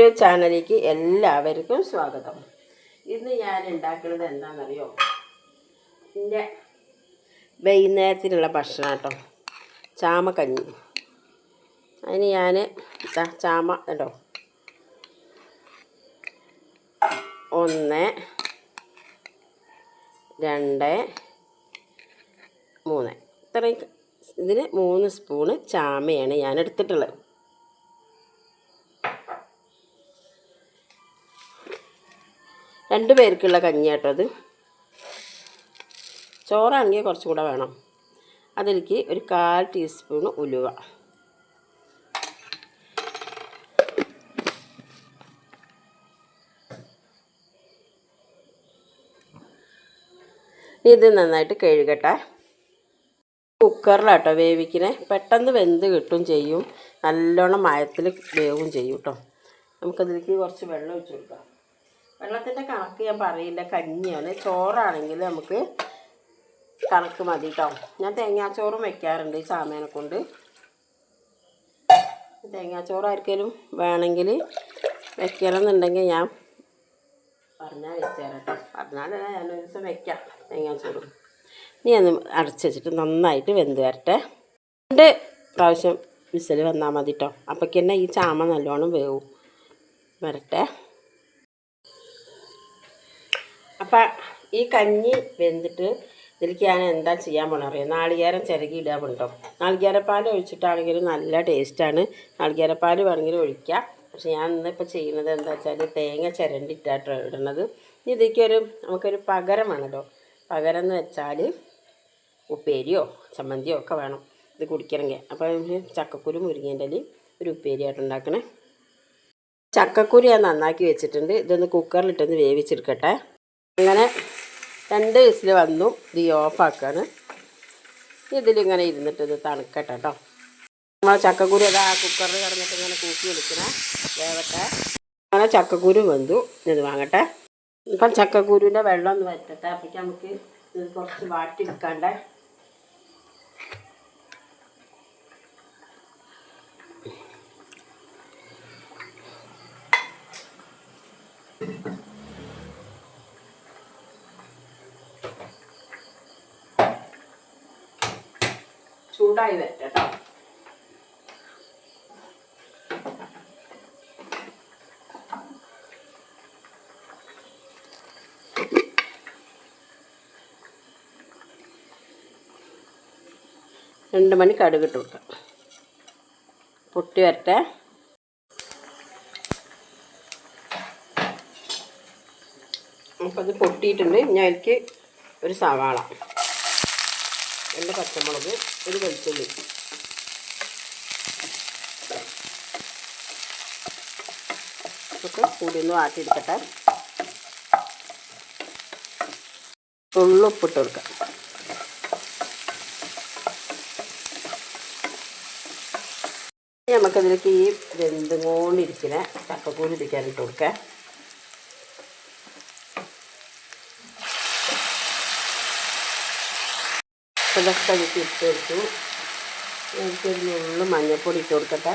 YouTube ചാനലിലേക്ക് എല്ലാവർക്കും സ്വാഗതം. ഇന്ന് ഞാൻ ഉണ്ടാക്കുന്നത് എന്താണെന്നറിയോ? എന്റെ വൈകുന്നേരത്തിനുള്ള ഭക്ഷണം കേട്ടോ. ചാമക്കഞ്ഞി. അതിന് ഞാൻ ചാമ കേട്ടോ ഒന്ന് രണ്ട് മൂന്ന്. ഇത്രയും ഇതിന് മൂന്ന് സ്പൂണ് ചാമയാണ് ഞാൻ എടുത്തിട്ടുള്ളത്. രണ്ട് പേർക്കുള്ള കഞ്ഞിയാട്ടോ അത്. ചോറാണെങ്കിൽ കുറച്ചും കൂടെ വേണം. അതിലേക്ക് ഒരു കാൽ ടീസ്പൂൺ ഉലുവ. ഇത് നന്നായിട്ട് കഴുകട്ടെ. കുക്കറിലാട്ടോ വേവിക്കണേ. പെട്ടെന്ന് വെന്ത് കിട്ടും ചെയ്യും. നല്ലോണം മയത്തിൽ വേവും ചെയ്യും കേട്ടോ നമുക്കതിലേക്ക് കുറച്ച് വെള്ളം ഒഴിച്ചു കൊടുക്കാം. വെള്ളത്തിന്റെ കണക്ക് ഞാൻ പറയില്ല. കഞ്ഞിയാണ്. ചോറാണെങ്കിൽ നമുക്ക് കണക്ക് മതി കേട്ടോ ഞാൻ തേങ്ങാച്ചോറും വെക്കാറുണ്ട് ഈ ചാമേനെ കൊണ്ട്. തേങ്ങാച്ചോറ് ആർക്കെങ്കിലും വേണമെങ്കിൽ വെക്കണമെന്നുണ്ടെങ്കിൽ ഞാൻ പറഞ്ഞാൽ വെച്ചുതരാം കേട്ടോ പറഞ്ഞാലല്ല ഞാൻ ഒരു ദിവസം വെക്കാം തേങ്ങാച്ചോറ്. ഇനി ഒന്ന് അടച്ച് വെച്ചിട്ട് നന്നായിട്ട് വെന്ത് വരട്ടെ. രണ്ട് പ്രാവശ്യം വിസിൽ വന്നാൽ മതി കേട്ടോ അപ്പോഴേക്ക് തന്നെ ഈ ചാമ നല്ലോണം വേവും. വരട്ടെ. അപ്പം ഈ കഞ്ഞി വെന്തിട്ട് ഇതിലേക്ക് ഞാൻ എന്താ ചെയ്യാൻ പോകണം അറിയാം? നാളികേരം ചിരകി ഇടാൻ പോകണ്ടോ നാളികേരപ്പാൽ ഒഴിച്ചിട്ടാണെങ്കിലും നല്ല ടേസ്റ്റാണ്. നാളികേരപ്പാൽ വേണമെങ്കിൽ ഒഴിക്കാം. പക്ഷേ ഞാൻ ഇന്നിപ്പോൾ ചെയ്യുന്നത് എന്താ വെച്ചാൽ തേങ്ങ ചിരണ്ടിട്ടാട്ടോ ഇടുന്നത് ഇതിലേക്കൊരു നമുക്കൊരു പകരം വേണമല്ലോ പകരം എന്ന് വെച്ചാൽ ഉപ്പേരിയോ ചമ്മന്തിയോ ഒക്കെ വേണം. ഇത് കുടിക്കണമെങ്കിൽ. അപ്പോൾ ചക്കക്കുരു മുരിങ്ങേന്റെ ഒരു ഉപ്പേരിയായിട്ട് ഉണ്ടാക്കണേ. ചക്കക്കുരു ഞാൻ നന്നാക്കി വെച്ചിട്ടുണ്ട്. ഇതൊന്ന് കുക്കറിലിട്ടൊന്ന് വേവിച്ചെടുക്കട്ടെ. അങ്ങനെ രണ്ട് വിസിൽ വന്നു. ഇത് ഓഫാക്കാണ്. ഇതിലിങ്ങനെ ഇരുന്നിട്ട് ഇത് തണുക്കട്ടെ കേട്ടോ നമ്മൾ ചക്കക്കുരു അത് കുക്കറിൽ കിടന്നിട്ട് ഇങ്ങനെ കൂക്കി എടുക്കണേ. വേവട്ടെ. അങ്ങനെ ചക്കക്കുരു വന്നു ഇത് വാങ്ങട്ടെ. ഇപ്പം ചക്കക്കുരുവിന്റെ വെള്ളം ഒന്ന് വറ്റട്ടെ. അപ്പോഴേക്ക് നമുക്ക് ഇത് കുറച്ച് വാട്ടി ചൂടായി വരട്ടെ കേട്ടോ രണ്ട് മണി കടുക് ഇട്ട് കൊടുക്കാം. പൊട്ടി വരട്ടെ. അപ്പോൾ അത് പൊട്ടിയിട്ടുണ്ട്. ഞാൻ എനിക്ക് ഒരു സവാള. രണ്ട് പച്ചമുളക് ഒരു വെളുത്തുള്ളി. ഇതൊക്കെ കൂടി ഒന്ന് വാട്ടിയെടുക്കട്ടെ. ഉള്ളുപ്പിട്ട് കൊടുക്കാം. നമുക്കതിലേക്ക് ഈ വെന്തുകൊണ്ടിരിക്കുന്ന ചക്കക്കൂരി ഇരിക്കാനിട്ട് കൊടുക്കാം. ഇതൊക്കെ അതിലേക്ക് ഇട്ട്. കൊടുത്തു എനിക്കൊരു നുള്ളു മഞ്ഞൾപ്പൊടി ഇട്ട് കൊടുക്കട്ടെ.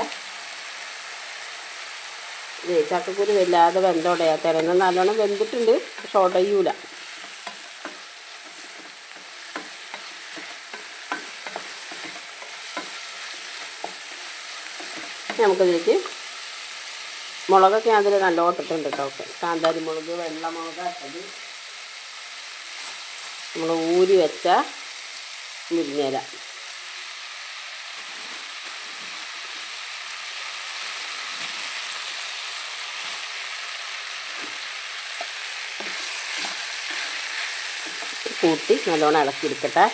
ചക്കക്കുരു വല്ലാതെ വെന്തോടയാത്തരം എന്നാൽ നല്ലോണം വെന്തിട്ടുണ്ട്. പക്ഷെ ഉടയൂല. നമുക്കതിലേക്ക് മുളകൊക്കെ അതിൽ നല്ലോണം ഇട്ടിട്ടുണ്ട് കേട്ടോ. കാന്താരി മുളക് വെള്ളമുളക് ഇട്ടത് നമ്മൾ ഊരി വെച്ച മുരിങ്ങയില. കൂട്ടി നല്ലോണം ഇളക്കിയെടുക്കട്ടെ.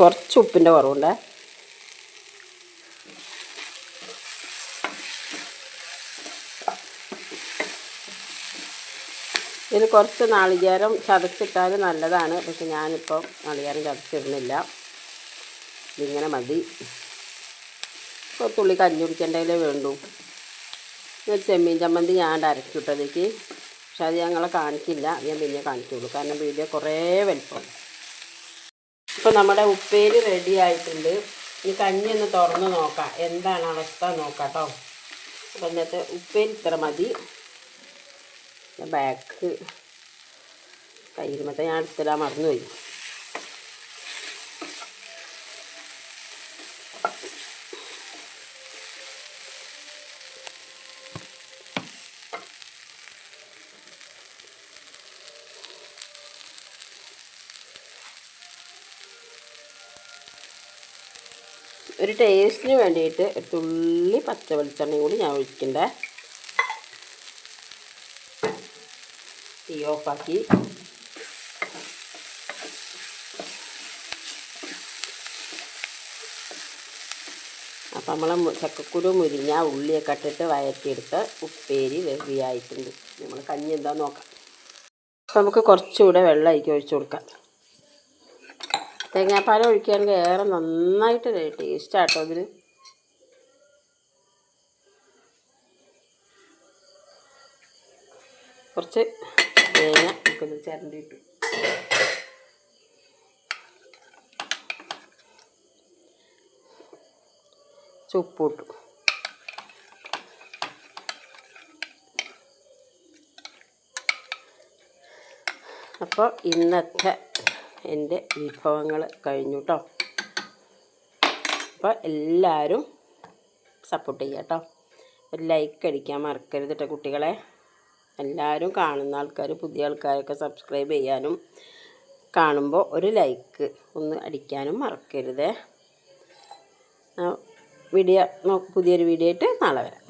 കുറച്ച് ഉപ്പിന്റെ കുറവുണ്ട്. ഇതിൽ കുറച്ച് നാളികേരം ചതച്ചിട്ടാൽ നല്ലതാണ്. പക്ഷെ ഞാനിപ്പോൾ നാളികേരം ചതച്ചിടുന്നില്ല. ഇതിങ്ങനെ മതി. ഇപ്പോൾ തുള്ളി കഞ്ഞി കുടിക്കേണ്ടതിലേ വേണ്ടൂ. ഒരു ചെമ്മീൻ ചമ്മന്തി ഞാൻ അരച്ചിട്ടതേക്ക് പക്ഷെ അത് ഞങ്ങളെ കാണിക്കില്ല ഞാൻ പിന്നെ കാണിക്കുള്ളൂ കാരണം വീഡിയോ കുറേ വലിപ്പം. ഇപ്പോൾ നമ്മുടെ ഉപ്പേരി റെഡി ആയിട്ടുണ്ട്. ഇനി കഞ്ഞി ഒന്ന് തുറന്ന് നോക്കാം. എന്താണ് അവസ്ഥ നോക്കാം കേട്ടോ അപ്പം ഇന്നത്തെ ഉപ്പേരി ഇത്ര മതി. ബാക്ക് കയ്യിലുമത്തെ ഞാൻ എടുത്തിടാൻ മറന്നുപോയി. ഒരു ടേസ്റ്റിന് വേണ്ടിയിട്ട് തുള്ളി പച്ച വെളിച്ചെണ്ണയും കൂടി ഞാൻ ഒഴിക്കണ്ടേ? തീ ഓഫാക്കി അപ്പം നമ്മൾ ചക്കക്കുരു മുരിഞ്ഞ ഉള്ളിയൊക്കെ ഇട്ടിട്ട് വയറ്റിയെടുത്ത് ഉപ്പേരി വെവിയായിട്ടുണ്ട് നമ്മൾ കഞ്ഞി എന്താ നോക്കാം. അപ്പം നമുക്ക് കുറച്ചുകൂടെ വെള്ളം അതിലേക്ക് ഒഴിച്ചു കൊടുക്കാം തേങ്ങാപ്പാൽ ഒഴിക്കുകയാണെങ്കിൽ ഏറെ നന്നായിട്ട് ടേസ്റ്റ് ആട്ടോ ഇതിന് കുറച്ച് തേങ്ങ നമുക്കൊന്ന് ചിരണ്ടിയിട്ടു. ചുപ്പിട്ടു അപ്പോൾ ഇന്നത്തെ എന്റെ വിഭവങ്ങൾ കഴിഞ്ഞു കേട്ടോ അപ്പോൾ എല്ലാവരും സപ്പോർട്ട് ചെയ്യാം കേട്ടോ ഒരു ലൈക്ക് അടിക്കാൻ മറക്കരുത് കേട്ടോ കുട്ടികളെ. എല്ലാവരും കാണുന്ന ആൾക്കാർ പുതിയ ആൾക്കാരൊക്കെ സബ്സ്ക്രൈബ് ചെയ്യാനും കാണുമ്പോൾ ഒരു ലൈക്ക് ഒന്ന് അടിക്കാനും മറക്കരുതേ. വീഡിയോ പുതിയൊരു വീഡിയോ ആയിട്ട് നാളെ വരാം.